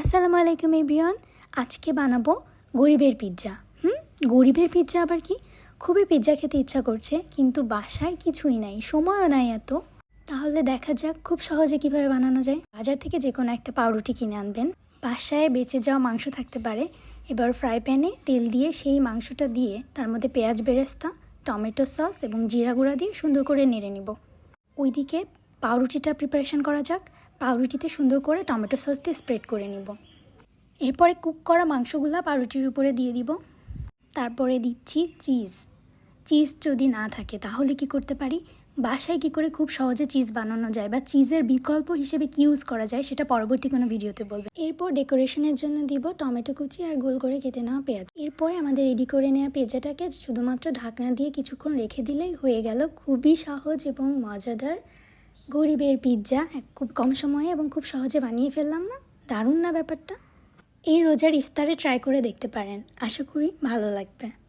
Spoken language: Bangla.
আসসালামু আলাইকুম, এভরিওয়ান। আজকে বানাবো গরিবের পিৎজা। হুম? গরিবের পিৎজা আবার কি? খুবই পিৎজা খেতে ইচ্ছা করছে, কিন্তু বাসায় কিছুই নাই, সময়ও নাই এত। তাহলে দেখা যাক খুব সহজে কীভাবে বানানো যায়। বাজার থেকে যে কোনো একটা পাউরুটি কিনে আনবেন। বাসায় বেঁচে যাওয়া মাংস থাকতে পারে। এবার ফ্রাই প্যানে তেল দিয়ে সেই মাংসটা দিয়ে তার মধ্যে পেঁয়াজ বেরেস্তা, টমেটো সস এবং জিরা গুঁড়া দিয়ে সুন্দর করে নেড়ে নিব। ওইদিকে পাউরুটিটা প্রিপারেশন করা যাক। পাউরুটিতে সুন্দর করে টমেটো সস দিয়ে স্প্রেড করে নিব। এরপরে কুক করা মাংসগুলো পাউরুটির উপরে দিয়ে দিব। তারপরে দিচ্ছি চিজ। চিজ যদি না থাকে তাহলে কি করতে পারি? বাসায় কি করে খুব সহজে চিজ বানানো যায় বা চিজের বিকল্প হিসেবে কি ইউজ করা যায় সেটা পরবর্তী কোনো ভিডিওতে বলবে। এরপর ডেকোরেশনের জন্য দিব টমেটো কুচি আর গোল করে কেটে নেওয়া পেঁয়াজ। এরপরে আমাদের রেডি করে নেওয়া পেঁয়াজাটাকে শুধুমাত্র ঢাকনা দিয়ে কিছুক্ষণ রেখে দিলেই হয়ে গেল। খুবই সহজ এবং মজাদার গরিবের পিৎজা এক খুব কম সময়ে এবং খুব সহজে বানিয়ে ফেললাম না? দারুণ না ব্যাপারটা? এই রোজার ইফতারে ট্রাই করে দেখতে পারেন। আশা করি ভালো লাগবে।